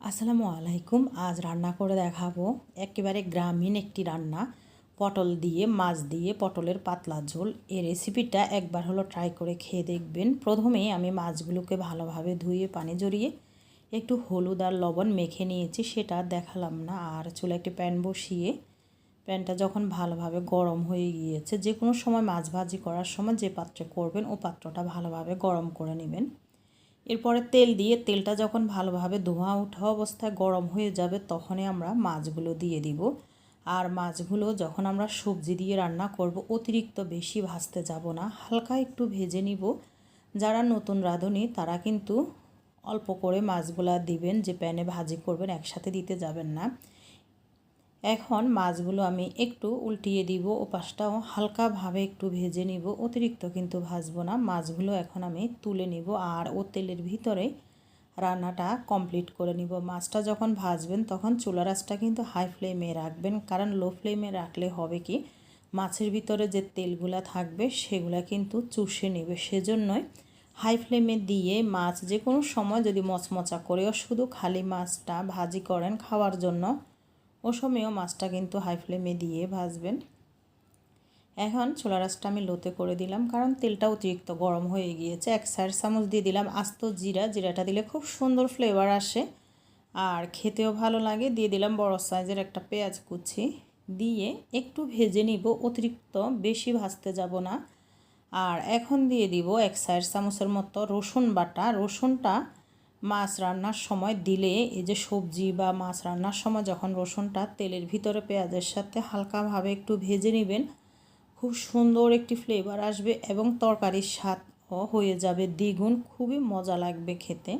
আসসালামু আলাইকুম, আজ রান্না করে দেখাবো একেবারে গ্রামীণ একটি রান্না। পটল দিয়ে, মাছ দিয়ে, পটলের পাতলা ঝোল। এই রেসিপিটা একবার হলো ট্রাই করে খেয়ে দেখবেন। প্রথমেই আমি মাছগুলোকে ভালোভাবে ধুয়ে, পানি জড়িয়ে একটু হলুদ আর লবণ মেখে নিয়েছি, সেটা দেখালাম না। আর চুলে একটি প্যান বসিয়ে, প্যানটা যখন ভালোভাবে গরম হয়ে গিয়েছে যে কোনো সময় মাছ ভাজি করার সময় যে পাত্রে করবেন, ও পাত্রটা ভালোভাবে গরম করে নেবেন। এরপরে তেল দিয়ে তেলটা যখন ভালোভাবে ধোঁয়া ওঠা অবস্থায় গরম হয়ে যাবে, তখনই আমরা মাছগুলো দিয়ে দিব। আর মাছগুলো যখন আমরা সবজি দিয়ে রান্না করব, অতিরিক্ত বেশি ভাজতে যাব না, হালকা একটু ভেজে নিব। যারা নতুন রাঁধুনি, তারা কিন্তু অল্প করে মাছগুলা দিবেন, যে প্যানে ভাজি করবেন, একসাথে দিতে যাবেন না। এখন মাছগুলো আমি একটু উল্টিয়ে দিব ও পাশটাও হালকাভাবে একটু ভেজে নিব, অতিরিক্ত কিন্তু ভাজবো না। মাছগুলো এখন আমি তুলে নিব আর ও তেলের ভিতরে রান্নাটা কমপ্লিট করে নিব। মাছটা যখন ভাজবেন তখন চুলা রাসটা কিন্তু হাই ফ্লেমে রাখবেন, কারণ লো ফ্লেমে রাখলে হবে কি, মাছের ভিতরে যে তেলগুলা থাকবে সেগুলা কিন্তু চুষে নেবে। সেজন্যই হাই ফ্লেমে দিয়ে মাছ যে কোনো সময় যদি মচমচা করেও শুধু খালি মাছটা ভাজি করেন খাওয়ার জন্য ও সময়ও মাছটা কিন্তু হাই ফ্লেমে দিয়ে ভাজবেন। এখন ছোলা রাসটা আমি লোতে করে দিলাম, কারণ তেলটা অতিরিক্ত গরম হয়ে গিয়েছে। এক সাইড চামচ দিয়ে দিলাম আস্ত জিরা, জিরাটা দিলে খুব সুন্দর ফ্লেভার আসে। আর খেতেও ভালো লাগে, দিয়ে দিলাম বড় সাইজের একটা পেঁয়াজ কুচি। দিয়ে একটু ভেজে নিব, অতিরিক্ত বেশি ভাজতে যাব না। আর এখন দিয়ে দিব এক সাইড চামচের মতো রসুন বাটা। রসুনটা মাছ রান্নার সময় দিলে এই যে সবজি বা মাছ রান্নার সময় যখন রসুনটা তেলের ভিতরে পেঁয়াজের সাথে হালকাভাবে একটু ভেজে নেবেন, খুব সুন্দর একটি ফ্লেভার আসবে এবং তরকারির স্বাদও হয়ে যাবে দ্বিগুণ, খুবই মজা লাগবে খেতে।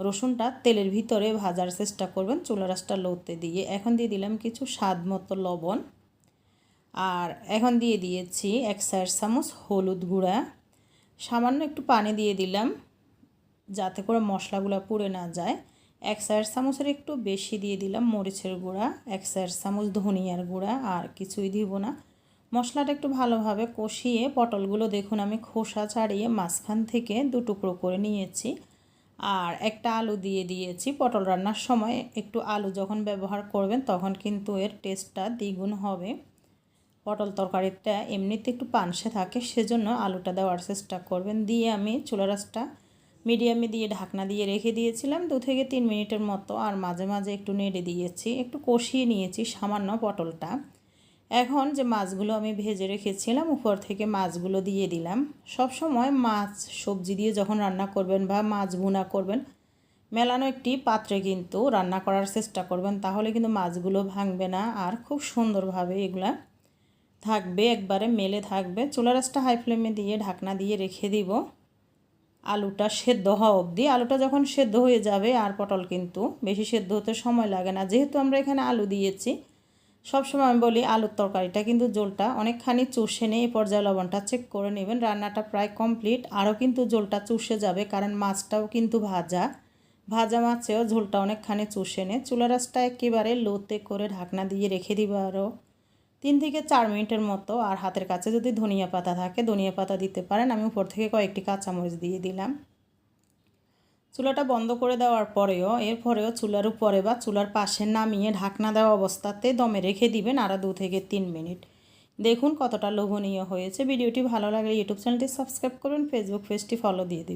রসুনটা তেলের ভিতরে ভাজার চেষ্টা করবেন, চুলা রাসটা লড়তে দিয়ে। এখন দিয়ে দিলাম কিছু স্বাদ মতো লবণ। আর এখন দিয়ে দিয়েছি এক চার চামচ হলুদ গুঁড়া। সামান্য একটু পানি দিয়ে দিলাম। যাতে করে মশলাগুলো পুড়ে না যায়। এক চার চামচের একটু বেশি দিয়ে দিলাম মরিচের গুঁড়া, এক চার চামচ ধনিয়ার গুঁড়া আর কিছুই দিব না। মশলাটা একটু ভালোভাবে কষিয়ে পটলগুলো দেখুন আমি খোসা ছাড়িয়ে মাঝখান থেকে দু টুকরো করে নিয়েছি। আর একটা আলু দিয়ে দিয়েছি। পটল রান্নার সময় একটু আলু যখন ব্যবহার করবেন তখন কিন্তু এর টেস্টটা দ্বিগুণ হবে। পটল তরকারিটা এমনিতে একটু পানসে থাকে, সেজন্য আলুটা দেওয়ার চেষ্টা করবেন। দিয়ে আমি চুলা রাসটা মিডিয়ামে দিয়ে ঢাকনা দিয়ে রেখে দিয়েছিলাম। দু থেকে তিন মিনিটের মতো আর মাঝে মাঝে একটু নেড়ে দিয়েছি, একটু কষিয়ে নিয়েছি সামান্য পটলটা। এখন যে মাছগুলো আমি ভেজে রেখেছিলাম, উপর থেকে মাছগুলো দিয়ে দিলাম। সব সময় মাছ, সবজি দিয়ে যখন রান্না করবেন বা মাছ ভুনা করবেন, মেলানো একটি পাত্রে কিন্তু রান্না করার চেষ্টা করবেন, তাহলে কিন্তু মাছগুলো ভাঙবে না আর খুব সুন্দরভাবে এগুলা থাকবে, একবারে মেলে থাকবে। চুলা রাসটা হাই ফ্লেমে দিয়ে ঢাকনা দিয়ে রেখে দিব। আলুটা সেদ্ধ হওয়া অবধি। আলুটা যখন সেদ্ধ হয়ে যাবে, আর পটল কিন্তু বেশি সেদ্ধ হতে সময় লাগে না। যেহেতু আমরা এখানে আলু দিয়েছি, সবসময় আমি বলি আলুর তরকারিটা কিন্তু জোলটা অনেকখানি চুষে নিয়ে এই পর্যায়ে লবণটা চেক করে নেবেন। রান্নাটা প্রায় কমপ্লিট আরও কিন্তু জোলটা চুষে যাবে, কারণ মাছটাও কিন্তু ভাজা। ভাজা মাছেও ঝোলটা অনেকখানি চুষে নে। চুলা রাসটা একেবারে লোতে করে ঢাকনা দিয়ে রেখে দিব আরও। তিন থেকে চার মিনিটের মতো আর হাতের কাছে যদি ধনিয়া পাতা থাকে, ধনিয়া পাতা দিতে পারেন। আমি উপর থেকে কয়েকটি কাঁচামরিচ দিয়ে দিলাম। চুলাটা বন্ধ করে দেওয়ার পরেও, এরপরেও চুলার উপরে বা চুলার পাশে নামিয়ে ঢাকনা দেওয়া অবস্থাতে দমে রেখে দিবেন আরও দু থেকে তিন মিনিট। দেখুন কতটা লোভনীয় হয়েছে। ভিডিওটি ভালো লাগলে ইউটিউব চ্যানেলটি সাবস্ক্রাইব করুন, ফেসবুক পেজটি ফলো দিয়ে দিবেন।